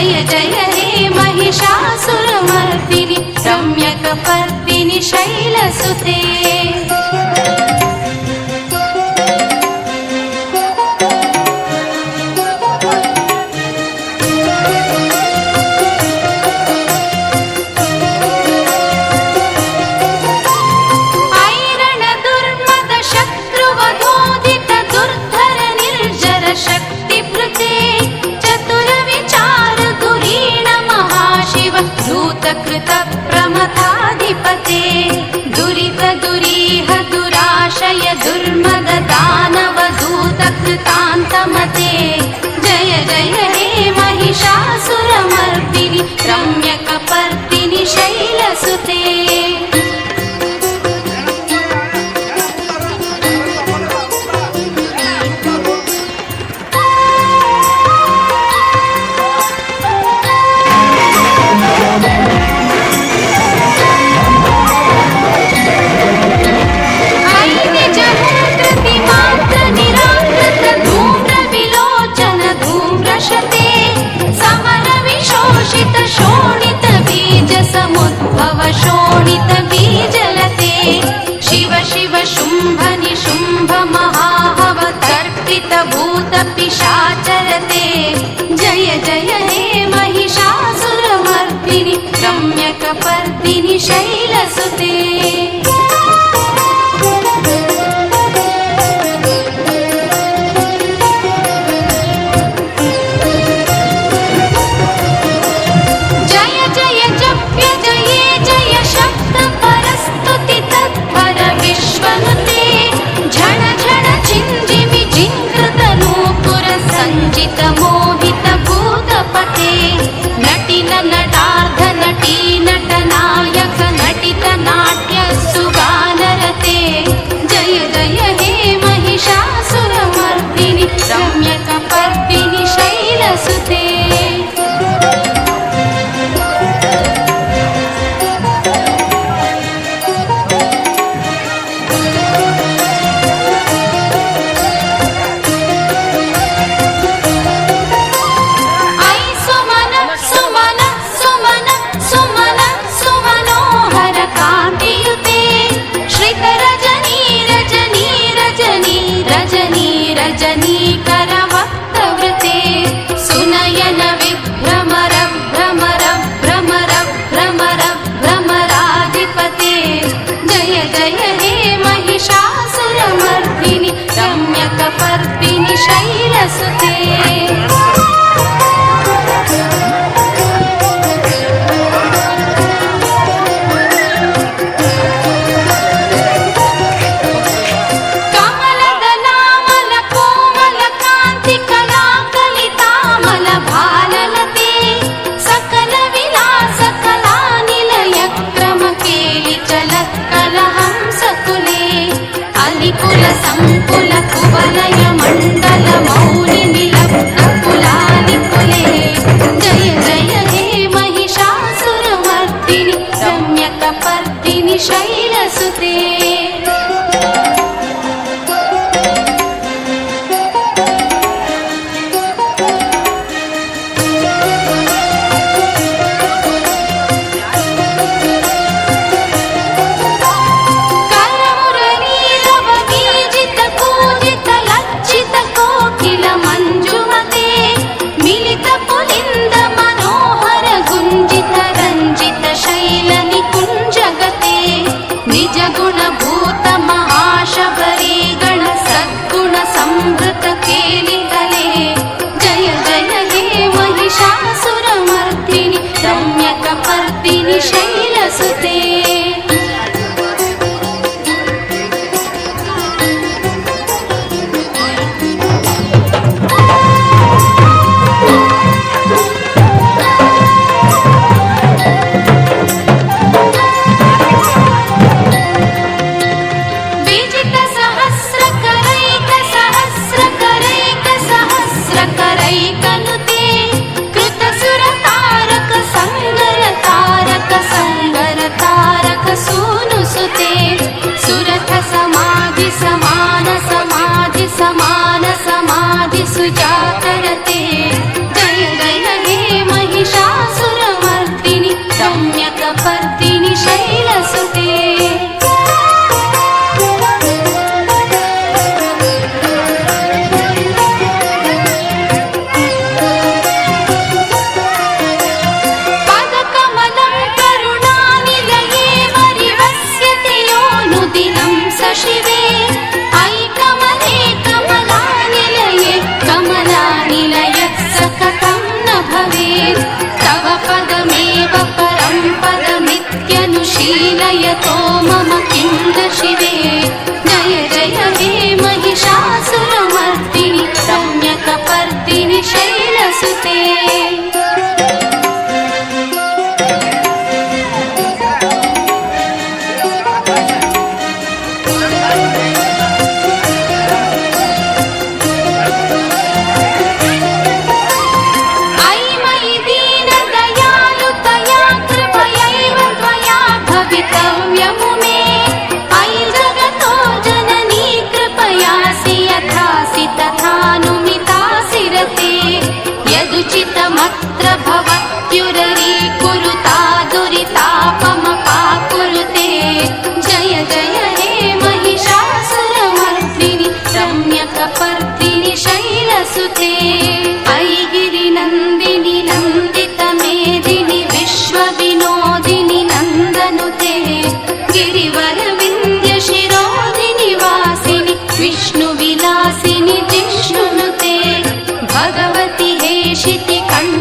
జయ జయ హే महिषासुरमर्दिनि रम्यकपर्दिनि शैलसुते ಸುತೇ जलते शिव शिव शुम्भनि शुम्भमहाहवतर्पितभूतपिशाचलते जय जय ने महिषासुरमर्मिणि रम्यकपर्मिनि शैलसुते। पिन्शी शैलसुते। जा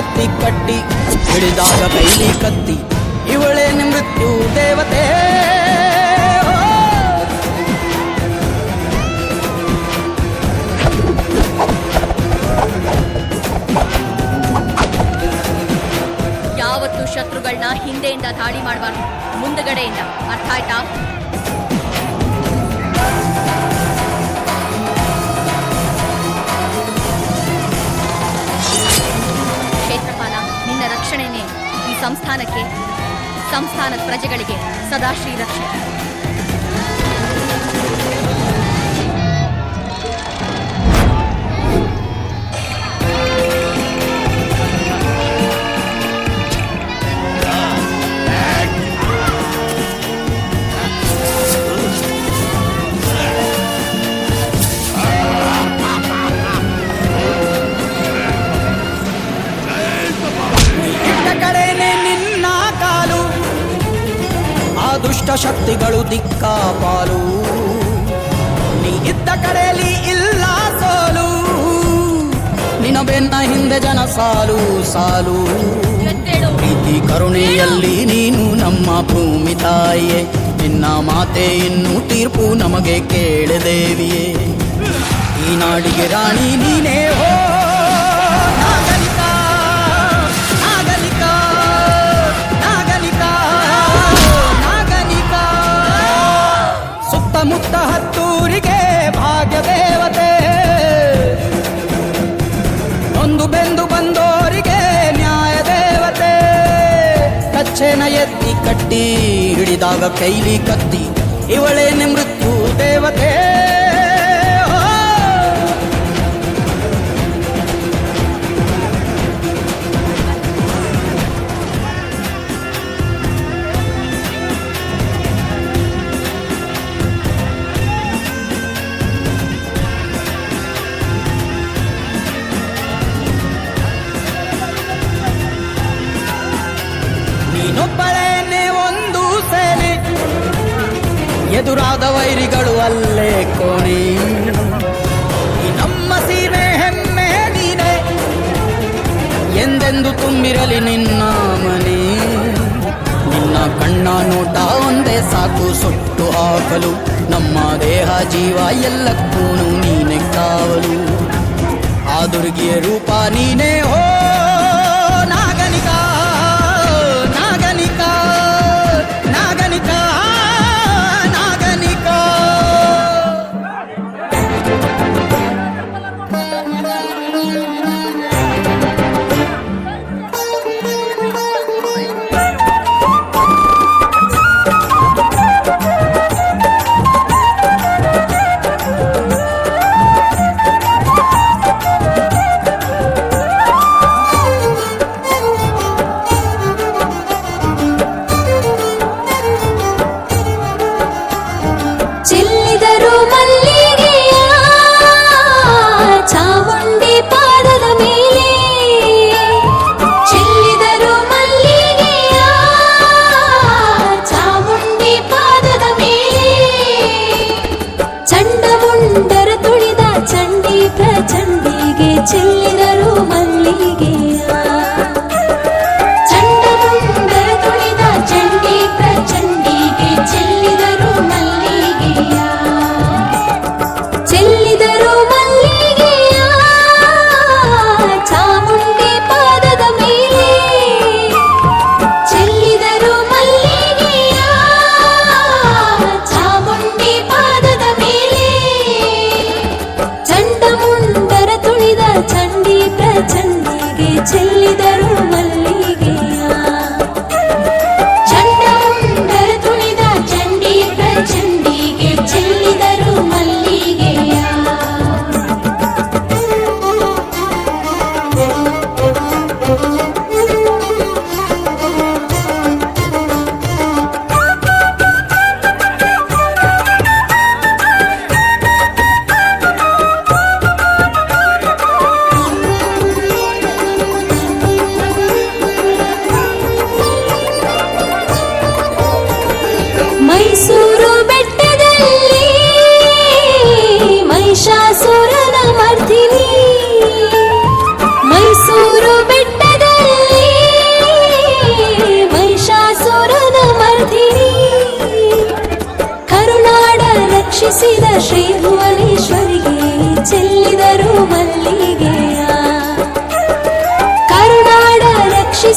ಎತ್ತಿ ಕಟ್ಟಿ ಹಿಡಿದಾಗ ಕೈಲಿ ಕತ್ತಿ, ಇವಳೇ ಮೃತ್ಯು ದೇವತೆ. ಯಾವತ್ತು ಶತ್ರುಗಳನ್ನ ಹಿಂದೆಯಿಂದ ದಾಳಿ ಮಾಡಬಾರ್ದು ಮುಂದಗಡೆಯಿಂದ. ಅರ್ಥ ಆಯ್ತಾ? ಸಂಸ್ಥಾನಕ್ಕೆ ಸಂಸ್ಥಾನದ ಪ್ರಜೆಗಳಿಗೆ ಸದಾ ಶ್ರೀರಕ್ಷೆ ಶಕ್ತಿಗಳು ದಿಕ್ಕಾಪಾಲು. ನೀ ಇದ್ದ ಕಡೆಯಲ್ಲಿ ಇಲ್ಲ ಸೋಲು. ನಿನ ಬೆನ್ನ ಹಿಂದೆ ಜನ ಸಾಲು ಸಾಲು. ಪ್ರೀತಿ ಕರುಣೆಯಲ್ಲಿ ನೀನು ನಮ್ಮ ಭೂಮಿ ತಾಯಿಯೇ. ನಿನ್ನ ಮಾತೆ ಇನ್ನು ತೀರ್ಪು ನಮಗೆ ಕೇಳದೇವಿಯೇ. ಈ ನಾಡಿಗೆ ರಾಣಿ ನೀನೇ ಹೋ. ಎತ್ತಿ ಕಟ್ಟಿ ಹಿಡಿದಾಗ ಕೈಲಿ ಕತ್ತಿ. ಇವಳೇ ಮೃತ್ಯು ಸಾಕು ಸುಟ್ಟು ಹಾಕಲು ನಮ್ಮ ದೇಹ ಜೀವ ಎಲ್ಲಕ್ಕೂ ನೀನೆ ಕಾವಲು ಆ ದುರ್ಗಿಯ ರೂಪ ನೀನೇ ಹೋ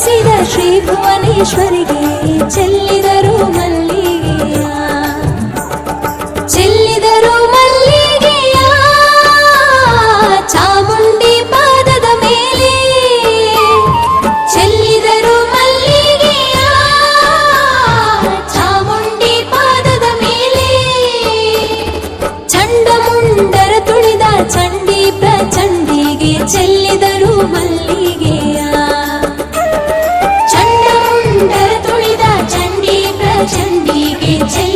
ನೆನೆಸಿದ ಶ್ರೀ ಭುವನೇಶ್ವರಿಗೆ ಚೆಲ್ಲಿದರು ಮನ 一起。